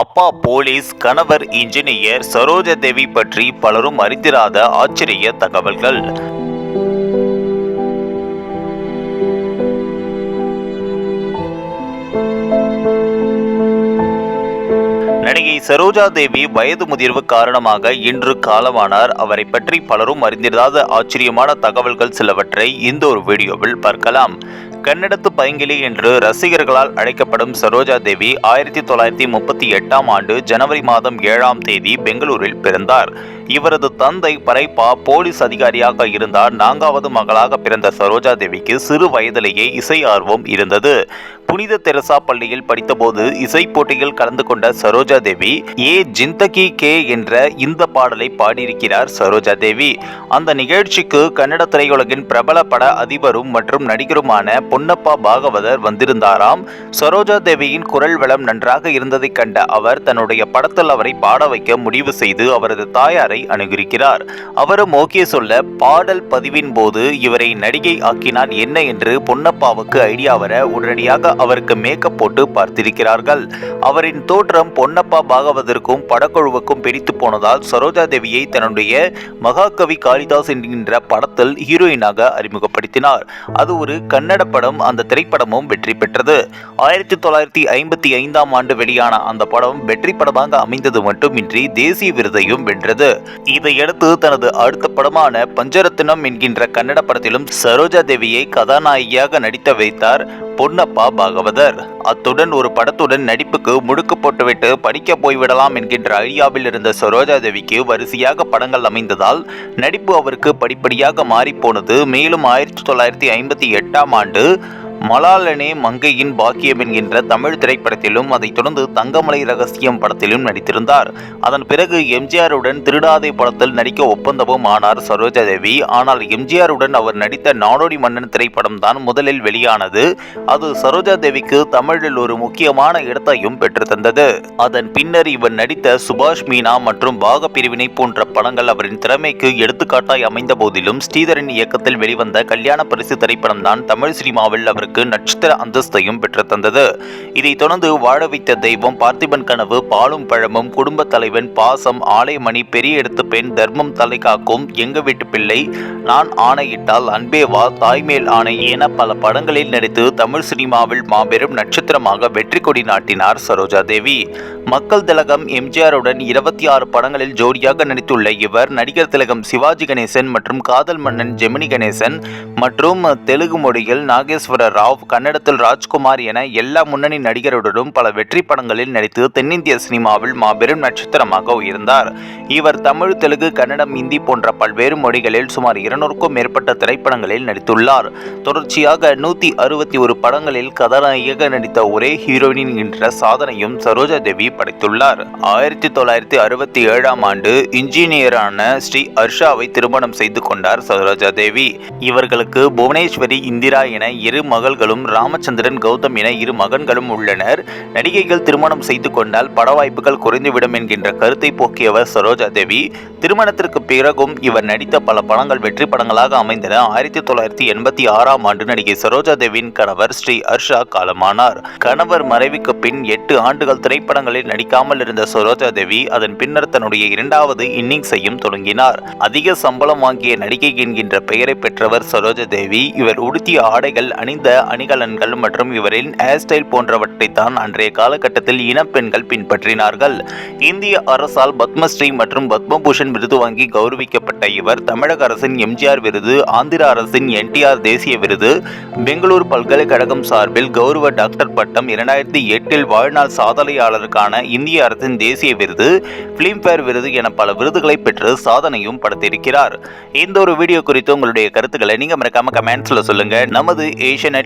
அப்பா போலீஸ் கணவர் இன்ஜினியர் சரோஜா தேவி பற்றி பலரும் அறிந்திராத ஆச்சரிய தகவல்கள். நடிகை சரோஜா தேவி வயது முதிர்வு காரணமாக இன்று காலமானார். அவரை பற்றி பலரும் அறிந்திராத ஆச்சரியமான தகவல்கள் சிலவற்றை இந்த ஒரு வீடியோவில் பார்க்கலாம். கன்னடத்து பைங்கிலி என்று ரசிகர்களால் அழைக்கப்படும் சரோஜா தேவி ஆயிரத்தி தொள்ளாயிரத்தி முப்பத்தி எட்டாம் ஆண்டு ஜனவரி மாதம் ஏழாம் தேதி பெங்களூரில் பிறந்தார். இவரது தந்தை பரைப்பா போலீஸ் அதிகாரியாக இருந்தார். நான்காவது மகளாக பிறந்த சரோஜா தேவிக்கு சிறு வயதிலேயே இசை ஆர்வம் இருந்தது. புனித தெரசா பள்ளியில் படித்தபோது இசை போட்டியில் கலந்து கொண்ட சரோஜா தேவி ஏ ஜிந்தகி கே என்ற இந்த பாடலை பாடியிருக்கிறார் சரோஜா தேவி. அந்த நிகழ்ச்சிக்கு கன்னட திரையுலகின் பிரபல பட அதிபரும் மற்றும் நடிகருமான பொன்னப்பா பாகவதர் வந்திருந்தாராம். சரோஜா தேவியின் குரல் வளம் நன்றாக இருந்ததைக் கண்ட அவர் தன்னுடைய படத்தில் அவரை பாட வைக்க முடிவு செய்து அவரது தாயாரை அணுகியிருக்கிறார் அவரும் ஓகே சொல்ல பாடல் பதிவின் போது இவரை நடிகை ஆக்கினால் என்ன என்று பொன்னப்பாவுக்கு ஐடியா வர உடனடியாக அவருக்கு மேக்கப் போட்டு பார்த்திருக்கிறார்கள். அவரின் தோற்றம் பொன்னப்பா பாகவதற்கும் படக்குழுவுக்கும் பிடித்து போனதால் சரோஜா தேவியை தன்னுடைய மகாகவி காளிதாஸ் என்கின்ற படத்தில் ஹீரோயினாக அறிமுகப்படுத்தினார். அது ஒரு கன்னட படம் அந்த திரைப்படமும் வெற்றி பெற்றது. ஆயிரத்தி தொள்ளாயிரத்தி ஐம்பத்தி ஐந்தாம் ஆண்டு வெளியான அந்த படம் வெற்றி படமாக அமைந்தது மட்டுமின்றி தேசிய விருதையும் வென்றது. இதையடுத்து தனது அடுத்த படமான பஞ்சரத்னம் என்கின்ற கன்னட படத்திலும் சரோஜா தேவியை கதாநாயகியாக நடித்த வைத்தார் பொன்னப்பா பாகவதர். அத்துடன் ஒரு படத்துடன் நடிப்புக்கு முடுக்கு போட்டுவிட்டு படிக்க போய்விடலாம் என்கின்ற ஐடியாவில் இருந்த சரோஜா தேவிக்கு வரிசையாக படங்கள் அமைந்ததால் நடிப்பு அவருக்கு படிப்படியாக மாறிப்போனது. மேலும் ஆயிரத்தி தொள்ளாயிரத்தி ஐம்பத்தி எட்டாம் ஆண்டு மலாலனே மங்கையின் பாக்கியம் என்கின்ற தமிழ் திரைப்படத்திலும் அதைத் தொடர்ந்து தங்கமலை ரகசியம் படத்திலும் நடித்திருந்தார். அதன் பிறகு எம்ஜிஆருடன் திருடாதே படத்தில் நடிக்க ஒப்பந்தமும் ஆனார் சரோஜா தேவி ஆனால் எம்ஜிஆருடன் அவர் நடித்த நாடோடி மன்னன் திரைப்படம் தான் முதலில் வெளியானது. அது சரோஜா தேவிக்கு தமிழில் ஒரு முக்கியமான இடத்தையும் பெற்று தந்தது. அதன் பின்னர் இவர் நடித்த சுபாஷ் மீனா மற்றும் பாக பிரிவினை போன்ற படங்கள் அவரின் திறமைக்கு எடுத்துக்காட்டாய் அமைந்த போதிலும் ஸ்ரீதரின் இயக்கத்தில் வெளிவந்த கல்யாண பரிசு திரைப்படம் தான் தமிழ் சினிமாவில் அவருக்கு நட்சத்திர அந்தஸ்தையும் பெற்று தந்தது இதைத் தொடர்ந்து வாழ வைத்த தெய்வம் பார்த்திபன் கனவு பாலும் பழமும் குடும்ப தலைவன் பாசம் ஆலயமணி பெரிய எடுத்து பெண் தர்மம் தலை காக்கும் எங்க வீட்டு பிள்ளை நான் ஆணையிட்டால் அன்பே வா தாய்மேல் ஆணை என பல படங்களில் நடித்து தமிழ் சினிமாவில் மாபெரும் நட்சத்திரமாக வெற்றி கொடி நாட்டினார் சரோஜா தேவி. மக்கள் திலகம் எம்ஜிஆருடன் இருபத்தி ஆறு படங்களில் ஜோடியாக நடித்துள்ள இவர் நடிகர் திலகம் சிவாஜி கணேசன் மற்றும் காதல் மன்னன் ஜெமினி கணேசன் மற்றும் தெலுங்கு மொழியில் நாகேஸ்வர ராவ் கன்னடத்தில் ராஜ்குமார் என எல்லா முன்னணி நடிகருடனும் பல வெற்றி படங்களில் நடித்து தென்னிந்திய சினிமாவில் மாபெரும் நட்சத்திரமாக உயர்ந்தார். இவர் தமிழ் தெலுங்கு கன்னடம் இந்தி போன்ற பல்வேறு மொழிகளில் சுமார் இருநூறுக்கும் மேற்பட்ட திரைப்படங்களில் நடித்துள்ளார். தொடர்ச்சியாக நூத்தி அறுபத்தி ஒரு படங்களில் கதாநாயக நடித்த ஒரே ஹீரோயின் என்ற சாதனையும் சரோஜா தேவி படைத்துள்ளார். ஆயிரத்தி தொள்ளாயிரத்தி அறுபத்தி ஏழாம் ஆண்டு இன்ஜினியரான ஸ்ரீ ஹர்ஷாவை திருமணம் செய்து கொண்டார் சரோஜா தேவி. இவர்களுக்கு புவனேஸ்வரி இந்திரா என இரு மகள்களும் ராமச்சந்திரன் கௌதம் என இரு மகன்களும் உள்ளனர். நடிகைகள் திருமணம் செய்து கொண்டால் பட வாய்ப்புகள் குறைந்துவிடும் என்கின்ற கருத்தை போக்கியவர் சரோஜா தேவி திருமணத்திற்கு பிறகும் இவர் நடித்த பல படங்கள் வெற்றி படங்களாக அமைந்தன. ஆயிரத்தி தொள்ளாயிரத்தி எண்பத்தி ஆறாம் ஆண்டு நடிகை சரோஜா தேவியின் கணவர் ஸ்ரீ ஹர்ஷா காலமானார். கணவர் மறைவுக்கு பின் எட்டு ஆண்டுகள் திரைப்படங்களில் நடிக்காமல் இருந்த சரோஜா தேவி அதன் பின்னர் தன்னுடைய இரண்டாவது இன்னிங்ஸையும் தொடங்கினார். அதிக சம்பளம் வாங்கிய நடிகை என்கின்ற பெயரை பெற்றவர் சரோஜா தேவி இவர் உடுத்திய ஆடைகள் அணிந்த அணிகலன்கள் மற்றும் இவரின் ஹேர் ஸ்டைல் போன்றவற்றைத்தான் அன்றைய காலகட்டத்தில் இனப்பெண்கள் பின்பற்றினார்கள். இந்திய அரசால் பத்மஸ்ரீ மற்றும் பத்மபூஷன் விருது வாங்கி கௌரவிக்கப்பட்ட இவர் தமிழக அரசின் எம்ஜிஆர் விருது ஆந்திர அரசின் என்டிஆர் தேசிய விருது பெங்களூர் பல்கலைக்கழகம் சார்பில் கௌரவ டாக்டர் பட்டம் இரண்டாயிரத்தி எட்டில் வாழ்நாள் சாதனையாளருக்கான இந்திய அரசின் தேசிய விருது பிலிம்பேர் விருது என பல விருதுகளை பெற்று சாதனையும் படைத்திருக்கிறார். இந்த ஒரு வீடியோ குறித்து உங்களுடைய கருத்துக்களை நீங்க மறக்காம கமெண்ட்ஸ்ல சொல்லுங்க. நமது ஏஷியநெட்